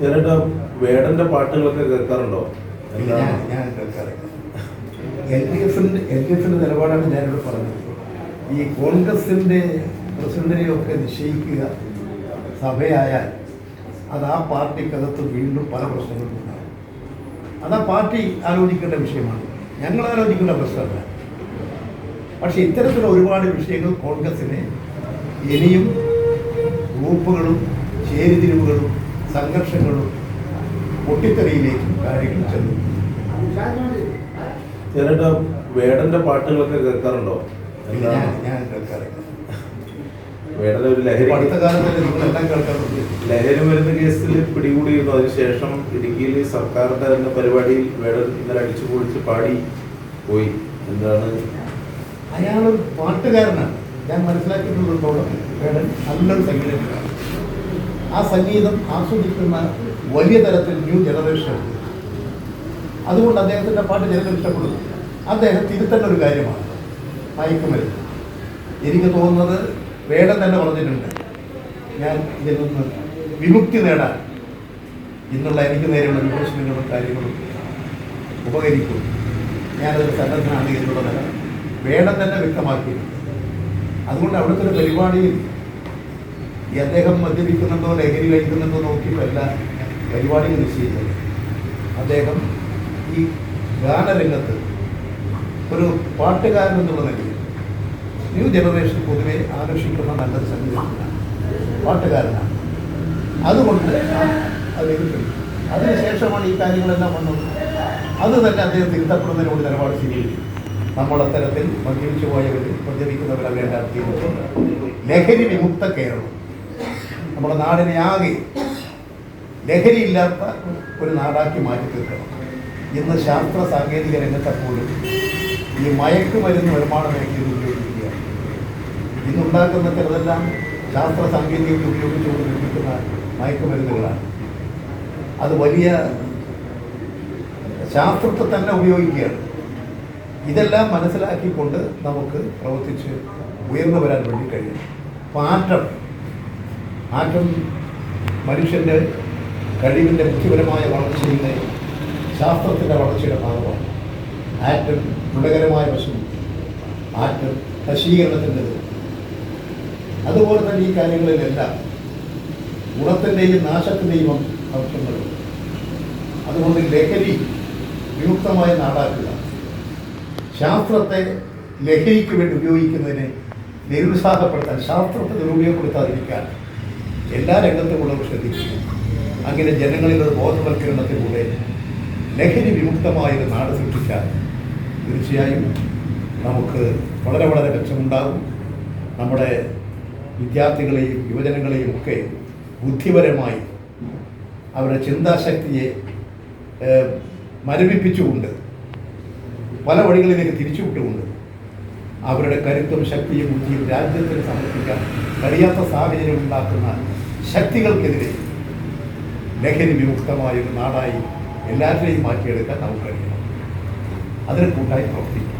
ചേട്ടാ വേടന്റെ പാട്ടുകളൊക്കെ കേൾക്കാറുണ്ടോ? ഞാൻ കേൾക്കാറില്ല. എൽ ഡി എഫിന്റെ എൽ ഡി എഫിന്റെ നിലപാടാണ് ഞാനിവിടെ പറഞ്ഞത്. ഈ കോൺഗ്രസിന്റെ പ്രസിഡന്റിനെയൊക്കെ നിശ്ചയിക്കുക സഭയായാൽ അത് ആ പാർട്ടിക്കകത്ത് വീണ്ടും പല പ്രശ്നങ്ങളും ഉണ്ടാകും. അത് ആ പാർട്ടി ആലോചിക്കേണ്ട വിഷയമാണ്. ഞങ്ങൾ ആലോചിക്കേണ്ട പ്രശ്നമല്ല. പക്ഷേ ഇത്തരത്തിലുള്ള ഒരുപാട് വിഷയങ്ങൾ കോൺഗ്രസിനെ ഇനിയും ഗ്രൂപ്പുകളും ചേരിതിരിവുകളും സംഘർഷങ്ങളും പൊട്ടിത്തെറിയിലേക്കും കാര്യങ്ങൾ ചെന്നു. ചേട്ടാ വേടന്റെ പാട്ടുകളൊക്കെ കേൾക്കാറുണ്ടോ? ഞാൻ കേൾക്കാറില്ല. ഒരു ലഹരി അടുത്ത കാലത്ത് നിങ്ങളെല്ലാം കേൾക്കാറുണ്ട്. ലഹരി മരുന്ന് കേസിൽ പിടികൂടിയിരുന്നു. അതിനുശേഷം ഇടുക്കിയിൽ സർക്കാരിന്റെ തന്നെ പരിപാടിയിൽ വേടൻ ഇന്നലെ അടിച്ചു പൊളിച്ച് പാടി പോയി. എന്താണ്? അയാളൊരു പാട്ടുകാരനാണ്. ഞാൻ മനസ്സിലാക്കിയിട്ടുള്ള വേടൻ നല്ലൊരു സംഗീതക്കാരനാണ് ആ സംഗീതം ആസ്വദിക്കുന്ന വലിയ തരത്തിൽ ന്യൂ ജനറേഷൻ. അതുകൊണ്ട് അദ്ദേഹത്തിന്റെ പാട്ട് ജനങ്ങൾ ഇഷ്ടപ്പെടുന്നു. അദ്ദേഹം തിരുത്തേണ്ട ഒരു കാര്യമാണ്. മയക്കുമരുന്ന്. എനിക്ക് തോന്നുന്നത് വേടൻ തന്നെ പറഞ്ഞിട്ടുണ്ട്. ഞാൻ ഇതിൽ നിന്ന് വിമുക്തി നേടാൻ ഇന്നുള്ള എനിക്ക് നേരെയുള്ള വിമർശനങ്ങളും കാര്യങ്ങളും ഉപകരിക്കും ഞാനൊരു സന്നദ്ധനാണ് എന്നുള്ള നില വേടൻ തന്നെ വ്യക്തമാക്കിയിട്ടുണ്ട്. അതുകൊണ്ട് അവിടുത്തെ ഒരു പരിപാടിയിൽ ഈ അദ്ദേഹം മദ്യപിക്കുന്നുണ്ടോ ലഹരി കഴിക്കുന്നുണ്ടോ നോക്കിയിട്ടല്ല പരിപാടികൾ നിശ്ചയിച്ചത് അദ്ദേഹം ഈ ഗാനരംഗത്ത് ഒരു പാട്ടുകാരൻ എന്നുള്ള നിലയിൽ ന്യൂ ജനറേഷൻ പൊതുവെ ആകർഷിക്കുന്ന നല്ലൊരു സംഗീതമാണ് പാട്ടുകാരനാണ്. അതുകൊണ്ട് അദ്ദേഹം അതിനുശേഷമാണ് ഈ കാര്യങ്ങളെല്ലാം വന്നത്. അത് തന്നെ അദ്ദേഹം തിരുത്തപ്പെടുന്നതിനോട് നിലപാട് സ്വീകരിക്കും നമ്മൾ അത്തരത്തിൽ മദ്യപിച്ചു പോയവർ മദ്യപിക്കുന്നവരെ വേണ്ട ലഹരി വിമുക്ത കേരളം. നമ്മുടെ നാടിനെ ആകെ ലഹരിയില്ലാത്ത ഒരു നാടാക്കി മാറ്റി തീർക്കണം ഇന്ന് ശാസ്ത്ര സാങ്കേതിക രംഗത്തെ പോലും ഈ മയക്കുമരുന്ന് വരുമാന മേഖലയിൽ ഉപയോഗിക്കുകയാണ് ഇന്നുണ്ടാക്കുന്ന ചിലതെല്ലാം ശാസ്ത്ര സാങ്കേതിക ഉപയോഗിച്ചുകൊണ്ട് നിർമ്മിക്കുന്ന മയക്കുമരുന്നുകളാണ്. അത് വലിയ ശാസ്ത്രത്തെ തന്നെ ഉപയോഗിക്കുകയാണ്. ഇതെല്ലാം മനസ്സിലാക്കിക്കൊണ്ട് നമുക്ക് പ്രവർത്തിച്ച് ഉയർന്നു വരാൻ വേണ്ടി കഴിയും മാറ്റം മാറ്റം മനുഷ്യന്റെ കഴിവിന്റെ ബുദ്ധിപരമായ വളർച്ചയുടെ ശാസ്ത്രത്തിന്റെ വളർച്ചയുടെ ഭാഗമാണ്. ആറ്റം ഗുണകരമായ വശം ആറ്റം നശീകരണത്തിന്റെത് അതുപോലെ തന്നെ ഈ കാര്യങ്ങളിലെല്ലാം ഗുണത്തിന്റെയും നാശത്തിന്റെയും അംശങ്ങളുണ്ട് അതുകൊണ്ട് ലഹരി വിമുക്തമായ നാടാക്കുക. ശാസ്ത്രത്തെ ലഹരിക്ക് വേണ്ടി ഉപയോഗിക്കുന്നതിനെ നിരുത്സാഹപ്പെടുത്താൻ ശാസ്ത്രത്തെ ദുരുപയോഗപ്പെടുത്താതിരിക്കാൻ എല്ലാ രംഗത്തുമുള്ളവർ ശ്രദ്ധിക്കുന്നു. അങ്ങനെ ജനങ്ങളിൽ ഒരു ബോധവൽക്കരണത്തിലൂടെ ലഹരി വിമുക്തമായ ഒരു നാട് സൃഷ്ടിച്ചാൽ തീർച്ചയായും നമുക്ക് വളരെ വളരെ മെച്ചമുണ്ടാകും. നമ്മുടെ വിദ്യാർത്ഥികളെയും യുവജനങ്ങളെയും ഒക്കെ ബുദ്ധിപരമായി അവരുടെ ചിന്താശക്തിയെ മരവിപ്പിച്ചുകൊണ്ട് പല വഴികളിലേക്ക് തിരിച്ചുവിട്ടുകൊണ്ട് അവരുടെ കരുത്തും ശക്തിയും ബുദ്ധിയും രാജ്യത്തിന് സമർപ്പിക്കാൻ കഴിയാത്ത സാഹചര്യം ഉണ്ടാക്കുന്ന ശക്തികൾക്കെതിരെ ലഹരി വിമുക്തമായ ഒരു നാടായി എല്ലാവരെയും മാറ്റിയെടുക്കാൻ നമുക്ക് കഴിയണം. അതിന് കൂട്ടായി പ്രവർത്തിക്കും.